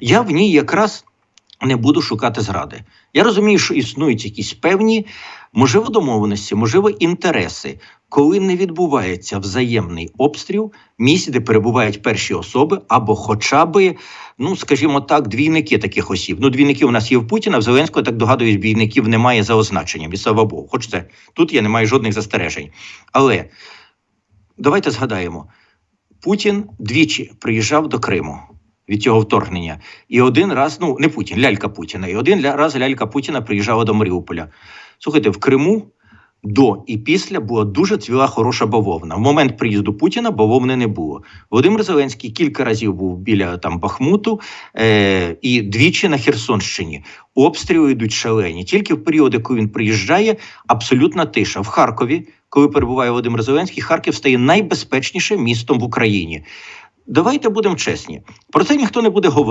я в ній якраз не буду шукати зради. Я розумію, що існують якісь певні, можливо, домовленості, можливо, інтереси, коли не відбувається взаємний обстріл місць, де перебувають перші особи, або хоча би, ну скажімо так, двійники таких осіб. Ну, двійники у нас є в Путіна, в Зеленського, так догадуюсь, двійників немає за означенням. І слава Богу, хоч це тут я не маю жодних застережень. Але давайте згадаємо: Путін двічі приїжджав до Криму. Від цього вторгнення, і один раз, ну не Путін, лялька Путіна, і один раз лялька Путіна приїжджала до Маріуполя. Слухайте, в Криму до і після була дуже цвіла хороша бавовна. В момент приїзду Путіна бавовни не було. Володимир Зеленський кілька разів був біля там Бахмуту е- і двічі на Херсонщині. Обстріли йдуть шалені. Тільки в періоди, коли він приїжджає, абсолютна тиша. В Харкові, коли перебуває Володимир Зеленський, Харків стає найбезпечнішим містом в Україні. Давайте будемо чесні. Про це ніхто не буде говорити.